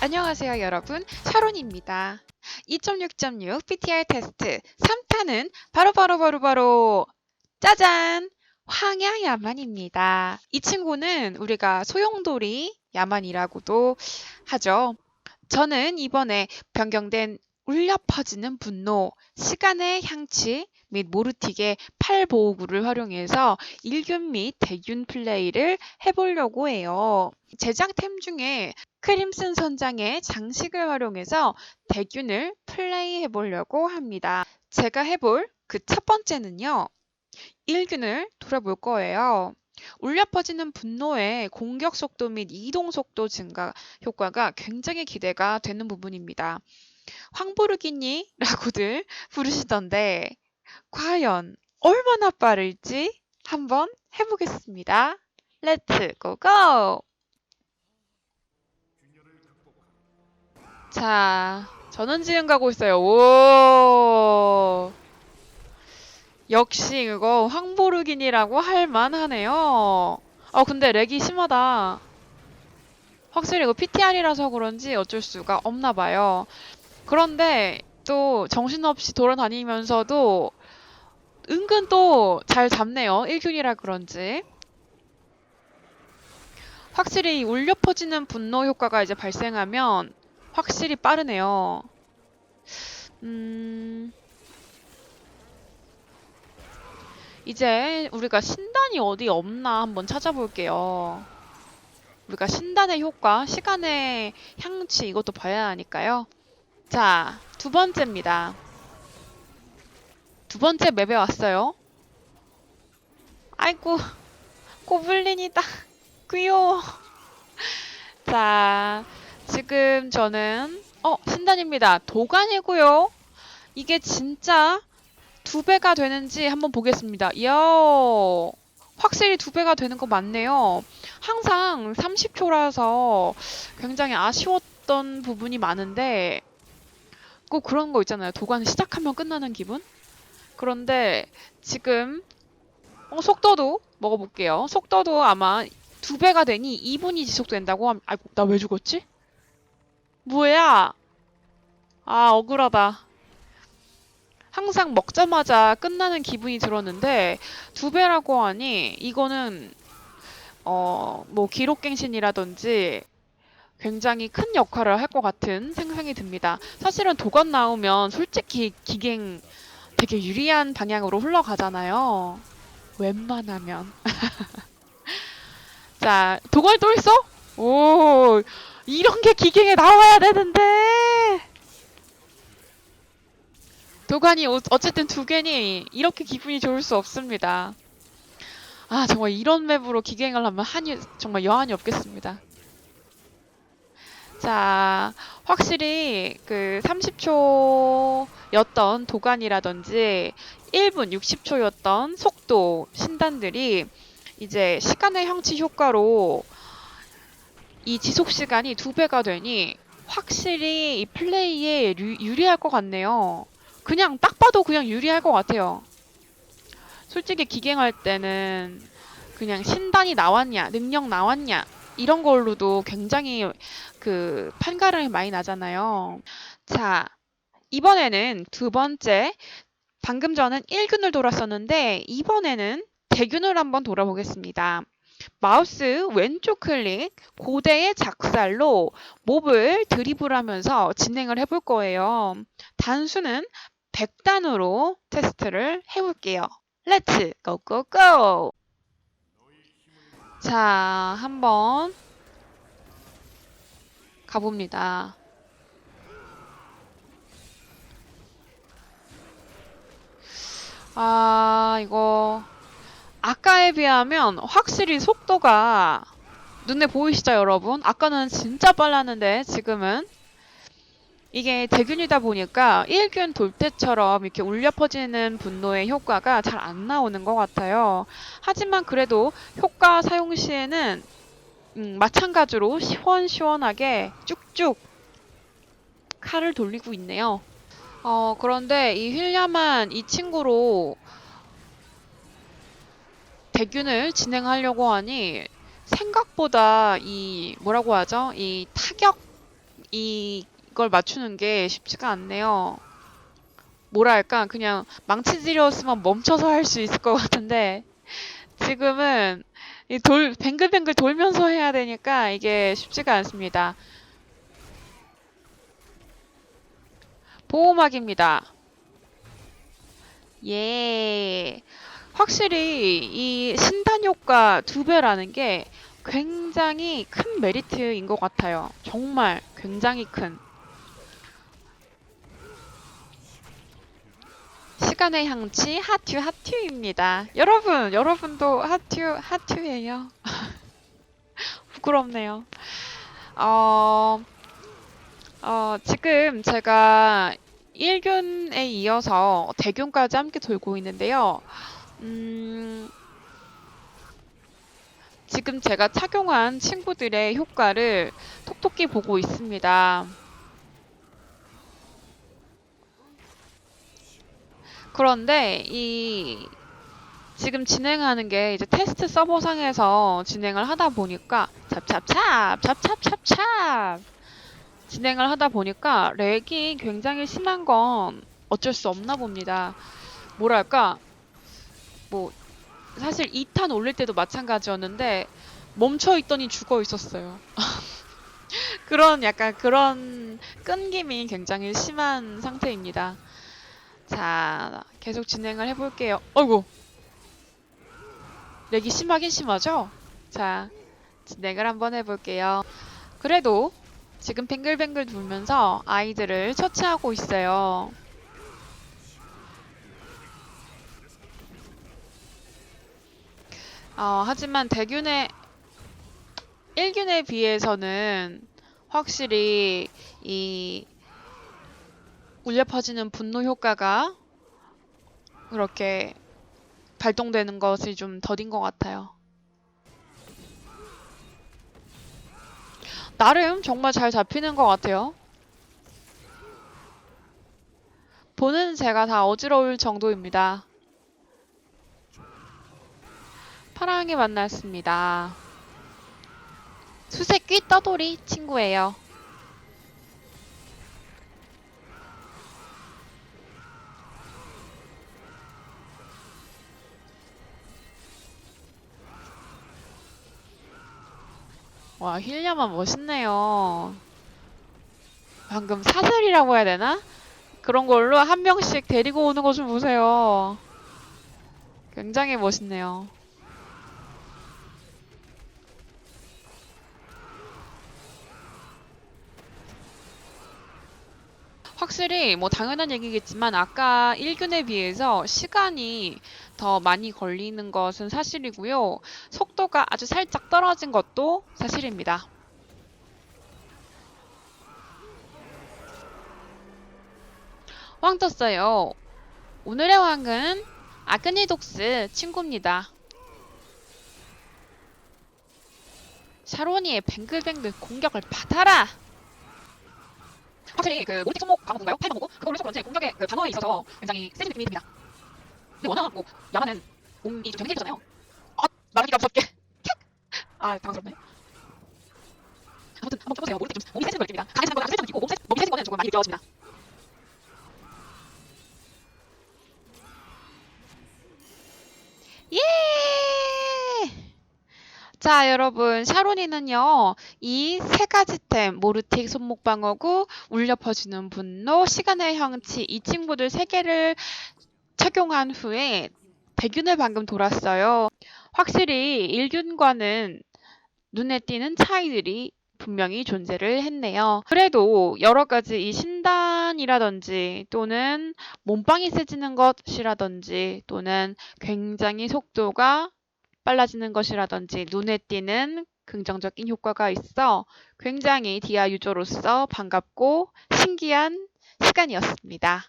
안녕하세요 여러분. 샤론입니다. 2.6.6 PTR 테스트 3탄은 바로 바로 바로 바로 짜잔! 황야 야만입니다. 이 친구는 우리가 소용돌이 야만이라고도 하죠. 저는 이번에 변경된 울려 퍼지는 분노 시간의 향취 및 모르틱의 팔보호구를 활용해서 일균 및 대균 플레이를 해보려고 해요 제작템 중에 크림슨 선장의 장식을 활용해서 대균을 플레이해 보려고 합니다. 제가 해볼 그 첫 번째는요. 1균을 돌아볼 거예요. 울려 퍼지는 분노의 공격 속도 및 이동 속도 증가 효과가 굉장히 기대가 되는 부분입니다. 황부르기니 라고들 부르시던데 과연 얼마나 빠를지 한번 해보겠습니다. 렛츠 고고! 자, 저는 지금 가고 있어요. 오. 역시 이거 황보르긴이라고 할 만하네요. 어, 근데 렉이 심하다. 확실히 이거 PTR이라서 그런지 어쩔 수가 없나 봐요. 그런데 또 정신없이 돌아다니면서도 은근 또 잘 잡네요. 1균이라 그런지. 확실히 이 울려 퍼지는 분노 효과가 이제 발생하면 확실히 빠르네요. 음, 이제 우리가 신단이 어디 없나 한번 찾아볼게요. 우리가 신단의 효과, 시간의 향취 이것도 봐야 하니까요. 자, 두 번째입니다. 두 번째 맵에 왔어요. 아이고, 고블린이다. 귀여워. 자, 지금 저는 어 신단입니다. 도관이고요. 이게 진짜 두 배가 되는지 한번 보겠습니다. 이야 확실히 두 배가 되는 거 맞네요. 항상 30초라서 굉장히 아쉬웠던 부분이 많은데 꼭 그런 거 있잖아요. 도관 시작하면 끝나는 기분? 그런데 지금 어, 속도도 먹어볼게요. 속도도 아마 두 배가 되니 2분이 지속된다고 함. 아이고 나 왜 죽었지? 뭐야? 아, 억울하다. 항상 먹자마자 끝나는 기분이 들었는데, 두 배라고 하니, 이거는, 어, 뭐, 기록갱신이라든지, 굉장히 큰 역할을 할 것 같은 생각이 듭니다. 사실은 도관 나오면 솔직히 기갱 되게 유리한 방향으로 흘러가잖아요. 웬만하면. 자, 도관 또 있어? 오, 이런 게 기갱에 나와야 되는데. 도관이 어- 어쨌든 두 개니 이렇게 기분이 좋을 수 없습니다. 아, 정말 이런 맵으로 기갱을 하면 한이 정말 여한이 없겠습니다. 자, 확실히 그 30초였던 도관이라든지 1분 60초였던 속도 신단들이 이제 시간의 향취 효과로 이 지속 시간이 두 배가 되니 확실히 이 플레이에 유, 유리할 것 같네요. 그냥 딱 봐도 그냥 유리할 것 같아요. 솔직히 기갱할 때는 그냥 신단이 나왔냐, 능력 나왔냐 이런 걸로도 굉장히 그 판가름이 많이 나잖아요. 자, 이번에는 두 번째 방금 전은 1균을 돌았었는데 이번에는 대균을 한번 돌아보겠습니다. 마우스 왼쪽 클릭, 고대의 작살로 몹을 드리블하면서 진행을 해볼 거예요. 단수는 100단으로 테스트를 해볼게요. 렛츠 고고고! 자, 한번 가봅니다. 아, 이거 아까에 비하면 확실히 속도가 눈에 보이시죠, 여러분? 아까는 진짜 빨랐는데 지금은 이게 대균이다 보니까 1균 돌 때처럼 이렇게 울려 퍼지는 분노의 효과가 잘 안 나오는 것 같아요. 하지만 그래도 효과 사용 시에는 음, 마찬가지로 시원시원하게 쭉쭉 칼을 돌리고 있네요. 어, 그런데 이 휠야만 이 친구로 대균을 진행하려고 하니 생각보다 이 뭐라고 하죠? 이 타격 이 걸 맞추는 게 쉽지가 않네요. 뭐랄까, 그냥 망치질이었으면 멈춰서 할 수 있을 것 같은데, 지금은 이 돌, 뱅글뱅글 돌면서 해야 되니까 이게 쉽지가 않습니다. 보호막입니다. 예. 확실히 이 신단 효과 두 배라는 게 굉장히 큰 메리트인 것 같아요. 정말 굉장히 큰. 시간의 향취 하튜 하튜입니다. 여러분, 여러분도 하튜 하튜예요. 부끄럽네요. 어, 어, 지금 제가 1균에 이어서 대균까지 함께 돌고 있는데요. 음, 지금 제가 착용한 친구들의 효과를 톡톡히 보고 있습니다. 그런데 이 지금 진행하는 게 이제 테스트 서버상에서 진행을 하다 보니까 찹찹찹 찹찹찹찹 진행을 하다 보니까 렉이 굉장히 심한 건 어쩔 수 없나 봅니다. 뭐랄까 뭐 사실 2탄 올릴 때도 마찬가지였는데 멈춰 있더니 죽어 있었어요. 그런 약간 그런 끊김이 굉장히 심한 상태입니다. 자, 계속 진행을 해볼게요. 어이구! 렉이 심하긴 심하죠? 자, 진행을 한번 해볼게요. 그래도 지금 뱅글뱅글 돌면서 아이들을 처치하고 있어요. 어, 하지만 대균의 1균에 비해서는 확실히 이 울려 퍼지는 분노 효과가 그렇게 발동되는 것이 좀 더딘 것 같아요. 나름 정말 잘 잡히는 것 같아요. 보는 제가 다 어지러울 정도입니다. 파랑이 만났습니다. 수세끼 떠돌이 친구예요. 와, 힐리아만 멋있네요. 방금 사슬이라고 해야 되나? 그런 걸로 한 명씩 데리고 오는 거 좀 보세요. 굉장히 멋있네요. 확실히 뭐 당연한 얘기겠지만 아까 1균에 비해서 시간이 더 많이 걸리는 것은 사실이고요. 속도가 아주 살짝 떨어진 것도 사실입니다. 왕 떴어요. 오늘의 왕은 아그니독스 친구입니다. 샤로니의 뱅글뱅글 공격을 받아라! 확실히 그 모리틱 손목 방어인가요? 팔 방어고 그걸로 해서 그런지 공격의 그 방어에 있어서 굉장히 세진 느낌이 듭니다. 근데 워낙 뭐 야마는 몸이 좀 정해지잖아요. 아 말하기가 무섭게. 아 당황스럽네. 아무튼 한번 쳐보세요. 모리틱 좀 몸이 세지는 걸 느낍니다. 강해지는 세지는 느끼고 몸 세, 몸이 세진 거는 조금 많이 느껴집니다. 예! 자, 여러분, 샤로니는요, 이 세 가지 템, 모르틱 손목 방어구, 울려 퍼지는 분노, 시간의 향치, 이 친구들 세 개를 착용한 후에 대균을 방금 돌았어요. 확실히 1균과는 눈에 띄는 차이들이 분명히 존재를 했네요. 그래도 여러 가지 이 신단이라든지 또는 몸빵이 세지는 것이라든지 또는 굉장히 속도가 빨라지는 것이라든지 눈에 띄는 긍정적인 효과가 있어 굉장히 디아 유저로서 반갑고 신기한 시간이었습니다.